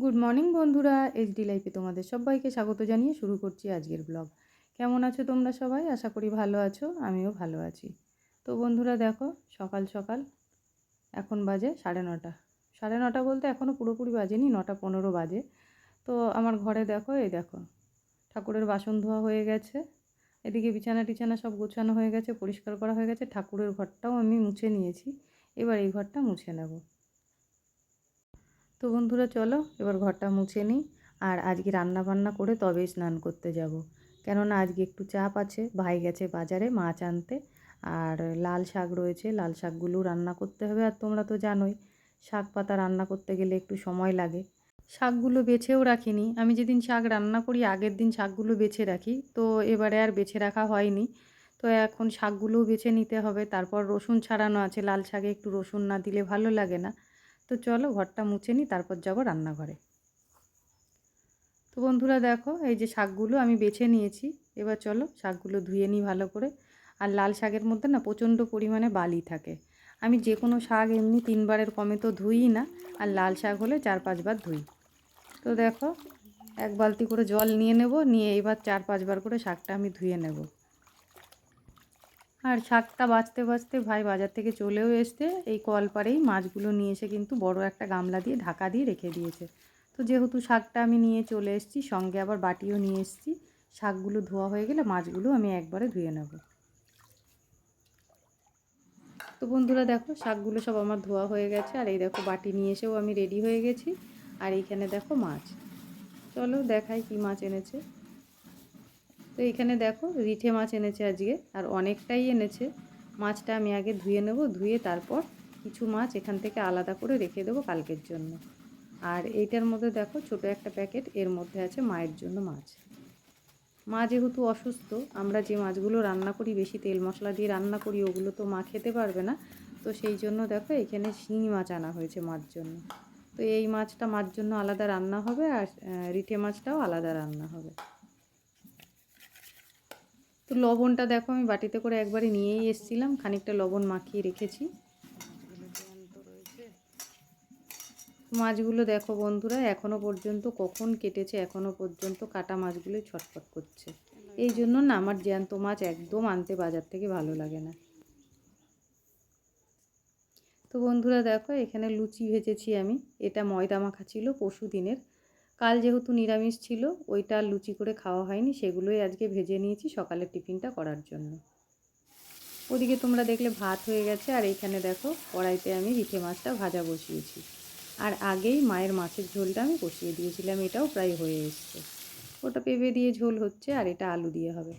Good morning বন্ধুরা HD লাইফে তোমাদের সবাইকে স্বাগত জানিয়ে শুরু করছি আজকের ব্লগ কেমন আছো তোমরা সবাই? আশা করি ভালো আছো, আমিও ভালো আছি। তো বন্ধুরা দেখো, সকাল সকাল এখন বাজে সাড়ে নটা। সাড়ে নটা বলতে এখনও পুরোপুরি বাজেনি, নটা পনেরো বাজে। তো আমার ঘরে দেখো, এই দেখো, ঠাকুরের বাসন ধোয়া হয়ে গেছে। এদিকে বিছানা টিছানা সব গোছানো হয়ে গেছে, পরিষ্কার করা হয়ে গেছে। ঠাকুরের ঘরটাও আমি মুছে নিয়েছি। এবার এই ঘরটা মুছে নেব। তো বন্ধুরা চলো, এবার ঘরটা মুছে নিই আর আজকে রান্না বান্না করে তবেই স্নান করতে যাব। কেননা আজকে একটু চাপ আছে, ভাই গেছে বাজারে মাছ আনতে আর লাল শাক রয়েছে, লাল শাকগুলো রান্না করতে হবে আর তোমরা তো জানোই, শাক পাতা রান্না করতে গেলে একটু সময় লাগে। শাকগুলো বেছেও রাখিনি, আমি যেদিন শাক রান্না করি আগের দিন শাকগুলো বেছে রাখি, তো এবারে আর বেছে রাখা হয়নি। তো এখন শাকগুলোও বেছে নিতে হবে, তারপর রসুন ছাড়ানো আছে, লাল শাকে একটু রসুন না দিলে ভালো লাগে না। তো চলো ঘরটা মুছে নিই, তারপর যাব রান্নাঘরে। তো বন্ধুরা দেখো, এই যে শাকগুলো আমি বেছে নিয়েছি। এবার চলো শাকগুলো ধুয়ে নিই ভালো করে। আর লাল শাকের মধ্যে না প্রচণ্ড পরিমাণে বালি থাকে। আমি যে কোনো শাক এমনি তিনবারের কমে তো ধুই না, আর লাল শাক হলে চার পাঁচবার ধুই। তো দেখো, এক বালতি করে জল নিয়ে নেব, নিয়ে এবার চার পাঁচবার করে শাকটা আমি ধুয়ে নেব। আর শাকটা বাঁচতে বাঁচতে ভাই বাজার থেকে চলেও এসছে। এই কলপারেই মাছগুলো নিয়ে এসে কিন্তু বড় একটা গামলা দিয়ে ঢাকা দিয়ে রেখে দিয়েছে। তো যেহেতু শাকটা আমি নিয়ে চলে এসেছি, সঙ্গে আবার বাটিও নিয়ে এসেছি, শাকগুলো ধোয়া হয়ে গেলে মাছগুলো আমি একবারে ধুয়ে নেব। তো বন্ধুরা দেখো, শাকগুলো সব আমার ধোয়া হয়ে গেছে, আর এই দেখো বাটি নিয়ে এসেও আমি রেডি হয়ে গেছি। আর এইখানে দেখো মাছ। চলো দেখাই কি মাছ এনেছে। তো এখানে দেখো রিঠে মাছ এনেছে আজকে, আর অনেকটাই এনেছে। মাছটা আমি আগে ধুয়ে নেব, ধুয়ে তারপর কিছু মাছ এখান থেকে আলাদা করে রেখে দেবো কালকের জন্য। আর এইটার মধ্যে দেখো ছোট একটা প্যাকেট, এর মধ্যে আছে মায়ের জন্য মাছ। মা যেহেতু অসুস্থ, আমরা যে মাছগুলো রান্না করি, বেশি তেল মশলা দিয়ে রান্না করি, ওগুলো তো মা খেতে পারবে না। তো সেই জন্য দেখো এখানে শিঙি মাছ আনা হয়েছে মার জন্য। তো এই মাছটা মার জন্য আলাদা রান্না হবে আর রিঠে মাছটাও আলাদা রান্না হবে। তো লবণটা দেখো, আমি বাটিতে করে একবারে নিয়েই এসেছিলাম, খানিকটা লবণ মাখিয়ে রেখেছি। মাছগুলো দেখো বন্ধুরা এখনও পর্যন্ত কখন কেটেছে এখনও পর্যন্ত কাটা মাছগুলো ছটফট করছে। এই জন্য না, আমার জ্যান্ত মাছ একদম আনতে বাজার থেকে ভালো লাগে না। তো বন্ধুরা দেখো, এখানে লুচি ভেজেছি আমি, এটা ময়দা মাখা ছিল পশু দিনের কাল যেহেতু নিরামিষ ছিল, ওইটা লুচি করে খাওয়া হয়নি, সেগুলোই আজকে ভেজে নিয়েছি সকালের টিফিনটা করার জন্য। ওদিকে তোমরা দেখলে ভাত হয়ে গেছে, আর এইখানে দেখো কড়াইতে আমি রিঠে মাছটা ভাজা বসিয়েছি। আর আগেই মায়ের মাছের ঝোলটা আমি বসিয়ে দিয়েছিলাম, এটাও প্রায় হয়ে এসছে। ওটা পেঁপে দিয়ে ঝোল হচ্ছে, আর এটা আলু দিয়ে হবে।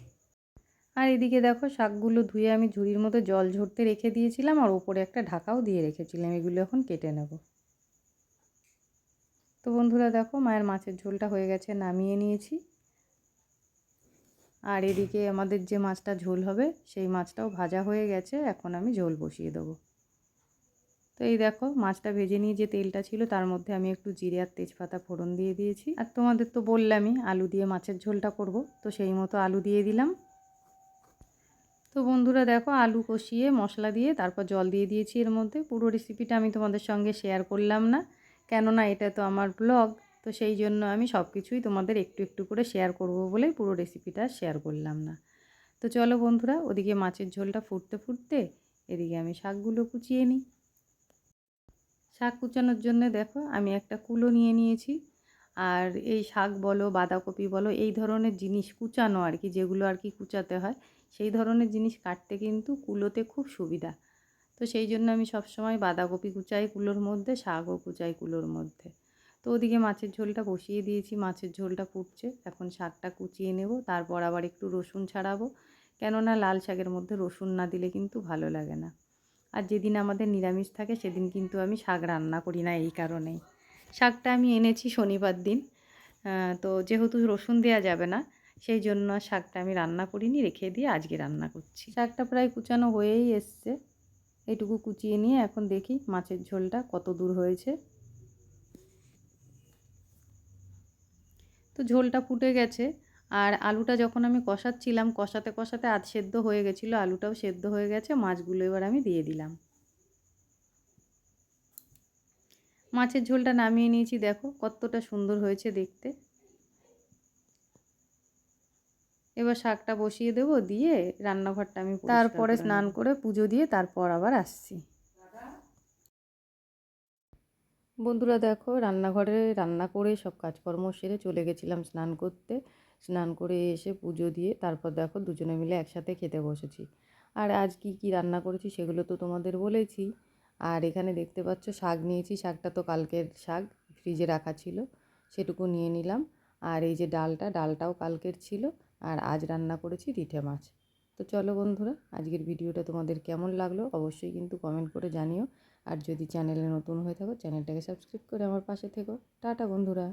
আর এদিকে দেখো শাকগুলো ধুয়ে আমি ঝুড়ির মতো জল ঝরতে রেখে দিয়েছিলাম, আর ওপরে একটা ঢাকাও দিয়ে রেখেছিলাম, এগুলো এখন কেটে নেব। তো বন্ধুরা দেখো মায়ের মাছের ঝোলটা হয়ে গেছে, নামিয়ে নিয়েছি। আর এদিকে আমাদের যে মাছটা ঝোল হবে, সেই মাছটাও ভাজা হয়ে গেছে, এখন আমি ঝোল বসিয়ে দেবো। তো এই দেখো মাছটা ভেজে নিয়ে যে তেলটা ছিল, তার মধ্যে আমি একটু জিরে আর তেজপাতা ফোড়ন দিয়ে দিয়েছি। আর তোমাদের তো বললামই, আলু দিয়ে মাছের ঝোলটা করব, তো সেই মতো আলু দিয়ে দিলাম। তো বন্ধুরা দেখো আলু কষিয়ে মশলা দিয়ে তারপর জল দিয়ে দিয়েছি এর মধ্যে। পুরো রেসিপিটা আমি তোমাদের সঙ্গে শেয়ার করলাম না। কেননা এটা তো আমার ব্লগ তো সেই জন্য আমি সব কিছুই তোমাদের একটু একটু করে শেয়ার করব বলেই পুরো রেসিপিটা শেয়ার করলাম না। তো চলো বন্ধুরা, ওদিকে মাছের ঝোলটা ফুটতে ফুটতে এদিকে আমি শাকগুলো কুচিয়ে নিই। শাক কুচানোর জন্য দেখো, আমি একটা কুলো নিয়ে নিয়েছি। আর এই শাক বলো, বাঁধাকপি বলো, এই ধরনের জিনিস কুচানো আর কি, যেগুলো আর কি কুচাতে হয়, সেই ধরনের জিনিস কাটতে কিন্তু কুলোতে খুব সুবিধা। তো সেই জন্য আমি সবসময় বাঁধাকপি কুচাই কুলোর মধ্যে, শাকও কুচাই কুলোর মধ্যে। তো ওদিকে মাছের ঝোলটা বসিয়ে দিয়েছি, মাছের ঝোলটা ফুটছে। এখন শাকটা কুচিয়ে নেব, তারপর আবার একটু রসুন ছাড়াবো। কেননা লাল শাকের মধ্যে রসুন না দিলে কিন্তু ভালো লাগে না। আর যেদিন আমাদের নিরামিষ থাকে, সেদিন কিন্তু আমি শাক রান্না করি না এই কারণেই। শাকটা আমি এনেছি শনিবার দিন। তো যেহেতু রসুন দেওয়া যাবে না, সেই জন্য শাকটা আমি রান্না করিনি, রেখে দিয়ে আজকে রান্না করছি। শাকটা প্রায় কুচানো হয়েই এসছে। এইটুকু কুচিয়ে নিয়ে এখন দেখি মাছের ঝোলটা কত দূর হয়েছে। তো ঝোলটা ফুটে গেছে আর আলুটা যখন আমি কষাচ্ছিলাম, কষাতে কষাতে আধ সেদ্ধ হয়ে গেছিল, আলুটাও সেদ্ধ হয়ে গেছে, মাছগুলো এবার আমি দিয়ে দিলাম। মাছের ঝোলটা নামিয়ে নিয়েছি, দেখো কতটা সুন্দর হয়েছে দেখতে। এবার শাকটা বসিয়ে দেবো দিয়ে রান্নাঘরটা আমি তারপরে স্নান করে পুজো দিয়ে তারপর আবার আসছি। বন্ধুরা দেখো রান্নাঘরে রান্না করে সব কাজকর্ম সেরে চলে গেছিলাম স্নান করতে। স্নান করে এসে পুজো দিয়ে তারপর দেখো দুজনে মিলে একসাথে খেতে বসেছি। আর আজ কি কি রান্না করেছি সেগুলো তো তোমাদের বলেছি। আর এখানে দেখতে পাচ্ছ শাক নিয়েছি শাকটা তো কালকের শাক ফ্রিজে রাখা ছিল সেটুকু নিয়ে নিলাম। আর এই যে ডালটা ডালটাও কালকের ছিল। আর আজ রান্না করেছি রিঠে মাছ। তো চলো বন্ধুরা, আজকের ভিডিওটা তোমাদের কেমন লাগল অবশ্যই কিন্তু কমেন্ট করে জানিও। আর যদি চ্যানেলে নতুন হয়ে থাকো চ্যানেলটাকে সাবস্ক্রাইব করে আমার পাশে থেকো। টাটা বন্ধুরা।